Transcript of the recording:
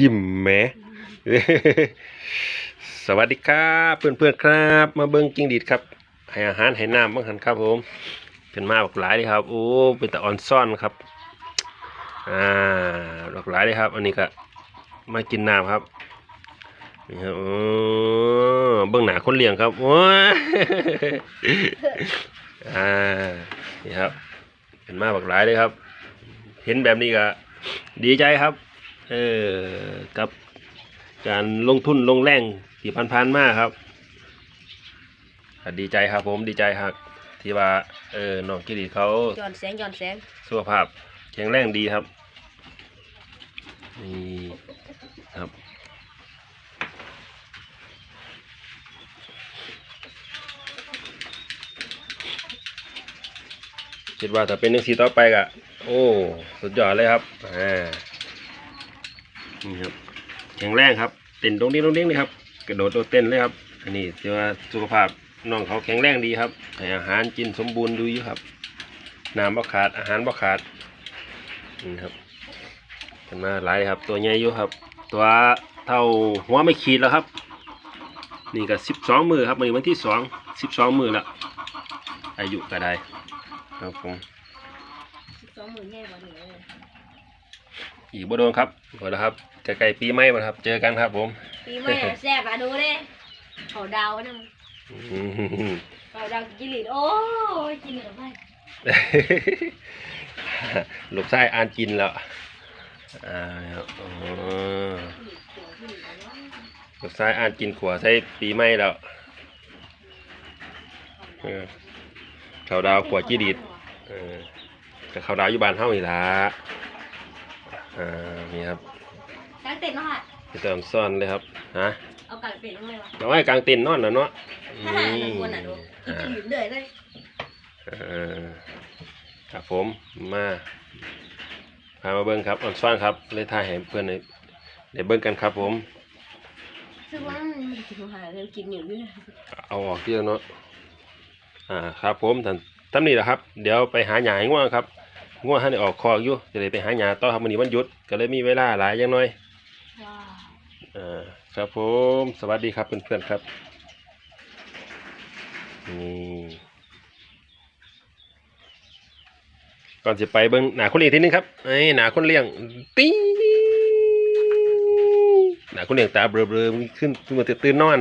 ยิ้มแหมสวัสดีครับเพื่อนๆครับ มาเบิ้งกิ้งดีดครับให้อาหารให้น้ำบ้างหันครับผมเป็นมาบักหลายเลยครับโอ้เป็นแตะออนซ่อนครับอ่าบักหลายเลยครับ อันนี้ก็มากินน้ำครับนี่ครับโอ้เบื้องหนาคนเลี้ยงครับโอ้อ่านี่ครับเป็นมาบักหลายเลยครับ เห็นแบบนี้ก็ดีใจครับ เออกับการลงทุนลงแรงที่พันๆมาครับก็ดีใจครับผมดีใจครับที่ว่าเออน้องกิริตเขาย้อนแสงย้อนแสงสุขภาพแข็งแรงดีครับนี่ครับคิดว่าถ้าเป็นนักสีต่อไปก็โอ้ สุดยอดเลยครับอ่า นี่ครับแข็งแรงครับเต้นตรงนี้ตรงนี้เลยครับ กระโดดโดดเต้นเลยครับ อันนี้ถือว่าสุขภาพน้องเขาแข็งแรงดีครับให้อาหารกินสมบูรณ์ดูอยู่ครับน้ำบ่ขาดอาหารบ่ขาดนี่ครับเป็นมาหลายครับ ตัวใหญ่อยู่ครับ ตัวเท่าหัวไม่ขีดแล้วครับ นี่ก็สิบสองมือครับวันนี้วันที่สองสิบสองมือล้วอายุก็ได้ครับผมสองมื่นแง่กว่านี้เลย อีกบ่โดนครับหมดแล้วครับใกล้ๆปีใหม่แล้วครับ เจอกันครับผมปีใหม่อะแซ่บอะดูดิเขาดาวนะอืมเขาดาวกินลิดโอ้ยกินเหลือไม่ลูกชายอ่านกินแล้วอ่าครับอ๋อลูกชายอ่านกินขวใช้ปีใหม่แล้วเออเขาดาวขวจีดีดเออกับเขาดาวอยู่บ้านเฮาอีหละ อ่านี่ครับกางเต็นท์เนาะค่ะพี่เติมซ่อนเลยครับฮะเอากางเต็นท์ลงเลยวะเอาไว้กลางเต็นท์นอนนะเนาะฮ่าฮ่าหนึ่งคนอะดูกินอ่ากินเหลือเลยเออครับผมมาพามาเบิ้งครับออนซ่อนครับ เลยถ่ายให้เพื่อนในได้เบิ้งกันครับผมซึ่งว่ามันไม่ได้กินอาหารเลยกินอยู่ด้วยเอาออกที่แล้วเนาะอ่าครับผมท่านท่านนี้แหละครับ เดี๋ยวไปหาหยาให้ง่วงครับ ง่วงท่านได้ออกคอกอยู่จะเลยไปหาหยาต่อครับวันนี้วันหยุดก็เลยมีเวลาหลายอย่างน้อยว้าวอ่าครับผมสวัสดีครับเพื่อนๆครับนี่ก่อนจะไปเบิ้งหนาคนเลี้ยงทีนึงครับไอ้หนาคนเลี้ยงติ้งหนาคนเลี้ยงตาเบลอๆมันขึ้นขึ้นมาตื่นนอน